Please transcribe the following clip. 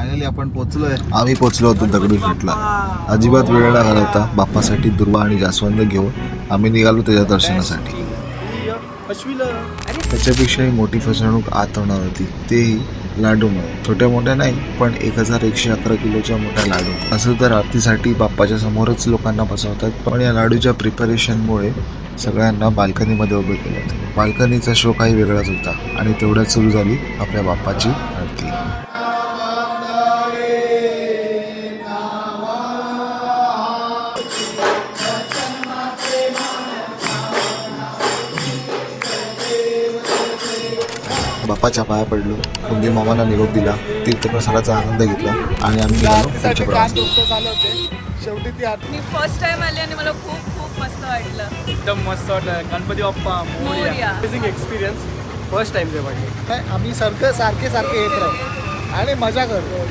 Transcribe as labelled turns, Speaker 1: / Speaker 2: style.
Speaker 1: Finally आपण पोहोचलोय आम्ही पोहोचलो होतो दगडूशेठला. अजिबात वेळ न घालवता. बाप्पासाठी दुर्वा आणि जास्वंद घेऊन आम्ही निघालो त्याच्या दर्शनासाठी. त्याच्यापेक्षाही मोठी फसवणूक आत होणार होती. तेही लाडूमुळे छोट्या मोठ्या नाही पण एक हजार एकशे अकरा किलोच्या मोठ्या लाडू. असं तर आरतीसाठी बाप्पाच्या समोरच लोकांना बसवतात पण या लाडूच्या प्रिपरेशनमुळे सगळ्यांना बाल्कनीमध्ये उभे केले. बाल्कनीचा शो काही वेगळाच होता आणि तेवढ्यात सुरू झाली आपल्या बाप्पाची आरती. बाप्पाच्या पाया पडलो. कुंदी मामाला निरोप दिला. तीर्थप्रसादाचा आनंद घेतला. आणि आम्ही
Speaker 2: शेवटी ती आत
Speaker 3: मी फर्स्ट टाइम आली आणि मला खूप खूप मस्त वाटलं.
Speaker 4: एकदम मस्त वाटलं. Ganpati Bappa
Speaker 3: Morya.
Speaker 4: Amazing experience first time ते बघितलं
Speaker 2: काय आम्ही सारखं सारखे सारखे येत राहू आणि मजा करतो.